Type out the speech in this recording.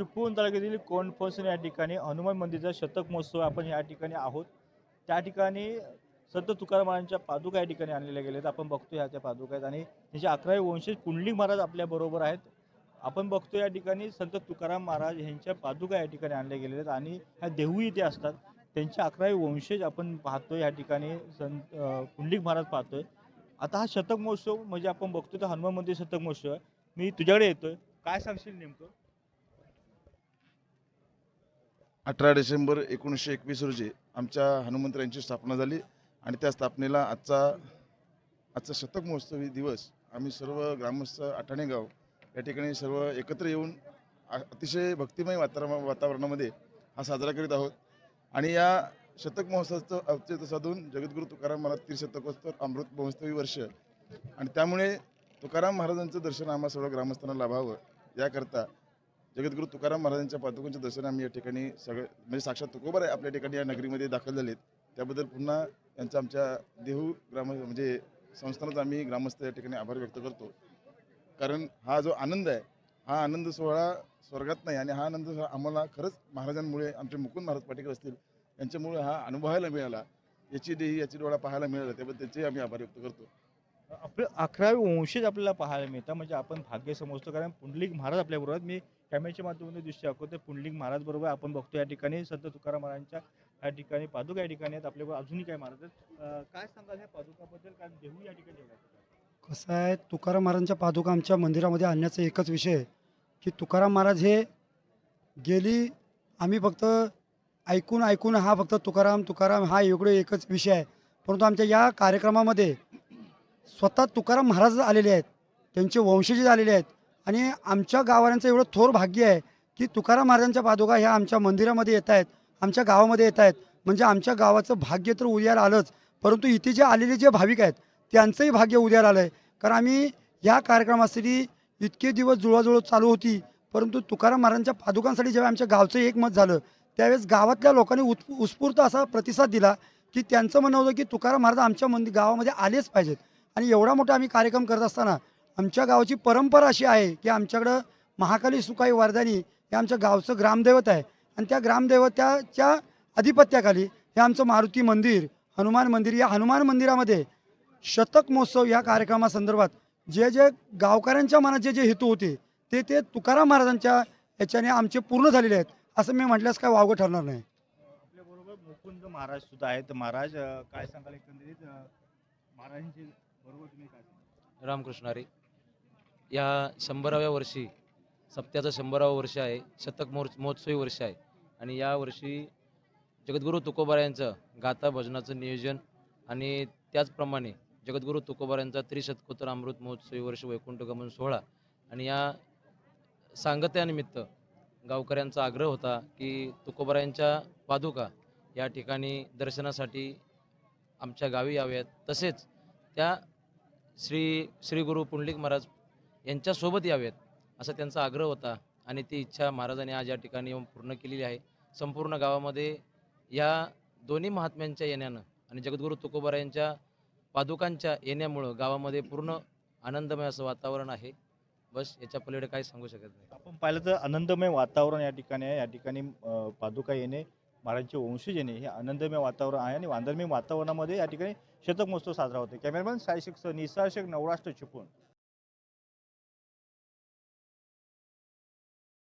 चिपळूण तालुक्यातील कोंडफोसन या ठिकाणी हनुमान मंदिरचा शतक महोत्सव आपण या ठिकाणी आहोत. त्या ठिकाणी संत तुकारामांच्या पादुका या ठिकाणी आणलेल्या गेल्या आहेत आपण बघतो ह्या त्या पादुका आहेत आणि त्यांचे अकरावे वंशज पुंडलिक महाराज आपल्याबरोबर आहेत. आपण बघतो या ठिकाणी संत तुकाराम महाराज यांच्या पादुका या ठिकाणी आणल्या गेलेल्या आहेत आणि ह्या देहू इथे असतात. त्यांचे अकरावे वंशज आपण पाहतो या ठिकाणी संत कुंडलिक पुंडलिक महाराज पाहतोय. आता हा शतक महोत्सव म्हणजे आपण बघतो तर हनुमान मंदिर शतक महोत्सव आहे. मी तुझ्याकडे येतोय. काय सांगशील नेमकं? अठरा डिसेंबर एकोणीसशे एकवीस रोजी आमच्या हनुमंतरायांची स्थापना झाली आणि त्या स्थापनेला आजचा आजचा शतक महोत्सवी दिवस आम्ही सर्व ग्रामस्थ आठाणे गाव या ठिकाणी सर्व एकत्र येऊन अतिशय भक्तिमय वातावरण वातावरणामध्ये हा साजरा करीत आहोत. आणि या शतक महोत्सवाचं औचित्य साधून जगद्गुरू तुकाराम महाराज तीर्थशतकोत्तर अमृत महोत्सवी वर्ष आणि त्यामुळे तुकाराम महाराजांचं दर्शन आम्हा सर्व ग्रामस्थांना लाभावं याकरता जगद्गुरू तुकाराम महाराजांच्या पादुकांच्या दर्शन आम्ही या ठिकाणी सगळे म्हणजे साक्षात तुकोबर आहे आपल्या ठिकाणी या नगरीमध्ये दाखल झालेत. त्याबद्दल पुन्हा त्यांचा आमच्या देहू ग्राम म्हणजे संस्थानाचा आम्ही ग्रामस्थ या ठिकाणी आभार व्यक्त करतो. कारण हा जो आनंद आहे हा आनंद सोहळा स्वर्गात नाही आणि हा आनंद सोहळा आम्हाला खरंच महाराजांमुळे आमचे मुकुंद महाराज पाटेकर असतील यांच्यामुळे हा अनुभवायला मिळाला. याची देही याची डोळा पाहायला मिळाला त्याबद्दल त्यांचे आम्ही आभार व्यक्त करतो. आपलं अकरावे वंशज आपल्याला पाहायला मिळतं म्हणजे आपण भाग्य समजतो. कारण पुंडलिक महाराज आपल्याबरोबर मी कॅमेऱ्याच्या माध्यमातून दृश्य दाखवतो पुंडलिक महाराज बरोबर आपण बघतो. या ठिकाणी संत तुकाराम महाराजांच्या या ठिकाणी पादुका या ठिकाणी आहेत. आपल्याबरोबर अजूनही काय महाराज आहेत. काय सांगाल ह्या पादुकाबद्दल? कारण देहू या ठिकाणी कसं आहे तुकाराम महाराजांच्या पादुका आमच्या मंदिरामध्ये आणण्याचा एकच विषय आहे की तुकाराम महाराज हे गेली आम्ही फक्त ऐकून ऐकून हा फक्त तुकाराम तुकाराम हा एवढं एकच विषय आहे. परंतु आमच्या या कार्यक्रमामध्ये स्वतः तुकाराम महाराज आलेले आहेत. त्यांचे वंशज आलेले आहेत. आणि आमच्या गावाऱ्यांचं एवढं थोर भाग्य आहे की तुकाराम महाराजांच्या पादुका ह्या आमच्या मंदिरामध्ये येत आहेत आमच्या गावामध्ये येत आहेत. म्हणजे आमच्या गावाचं भाग्य तर उद्याला आलंच. परंतु इथे जे आलेले जे भाविक आहेत त्यांचंही भाग्य उद्याला आलं आहे कारण आम्ही या कार्यक्रमासाठी इतके दिवस जुळवाजुळव चालू होती. परंतु तुकाराम महाराजांच्या पादुकांसाठी जेव्हा आमच्या गावचं एकमत झालं त्यावेळेस गावातल्या लोकांनी उत् उत्स्फूर्त असा प्रतिसाद दिला की त्यांचं म्हणणं होतं की तुकाराम महाराज आमच्या मंदिर गावामध्ये आलेच पाहिजेत. आणि एवढा मोठा आम्ही कार्यक्रम करत असताना आमच्या गावाची परंपरा अशी आहे की आमच्याकडं महाकाली सुकाई वरदानी हे आमच्या गावचं ग्रामदैवत आहे. आणि त्या ग्रामदैवताच्या अधिपत्याखाली हे आमचं मारुती मंदिर हनुमान मंदिर या हनुमान मंदिरामध्ये शतक महोत्सव या कार्यक्रमासंदर्भात जे जे गावकऱ्यांच्या मनात जे जे हेतू होते ते ते तुकाराम महाराजांच्या याच्याने आमचे पूर्ण झालेले आहेत. असं मी म्हटल्यास काय वावगं ठरणार नाही. आपल्याबरोबर मुकुंद महाराज सुद्धा आहेत. महाराज काय सांगाल एकंदरीत? महाराजांची रामकृष्णारी रामकृष्ण या शंभराव्या वर्षी सप्त्याचं शंभरावं वर्ष आहे शतक मोर महोत्सवी वर्ष आहे. आणि या वर्षी जगद्गुरू तुकोबारा यांचं गाथा भजनाचं नियोजन आणि त्याचप्रमाणे जगद्गुरू तुकोबारा यांचा त्रिशतकोत्तर अमृत महोत्सवी वर्ष वैकुंठ गमन सोहळा आणि या सांगत्यानिमित्त गावकऱ्यांचा आग्रह होता की तुकोबारायांच्या पादुका या ठिकाणी दर्शनासाठी आमच्या गावी याव्यात. तसेच त्या श्री श्री गुरु पुंडलिक महाराज यांच्यासोबत यावेत असा त्यांचा आग्रह होता आणि ती इच्छा महाराजांनी आज या ठिकाणी येऊन पूर्ण केलेली आहे. संपूर्ण गावामध्ये या दोन्ही महात्म्यांच्या येण्यानं आणि जगद्गुरू तुकोबार यांच्या पादुकांच्या येण्यामुळं गावामध्ये पूर्ण आनंदमय असं वातावरण आहे. बस याच्या पलीकडे काही सांगू शकत नाही. आपण पाहिलं तर आनंदमय वातावरण या ठिकाणी आहे. या ठिकाणी पादुका येणे महाराजांचे वंशजने हे आनंदमय वातावरण आहे आणि आनंदमय वातावरणामध्ये या ठिकाणी शतक महोत्सव साजरा होतो कॅमेरामॅन सायशिक निसारशक नवराष्ट्र चिपळूण.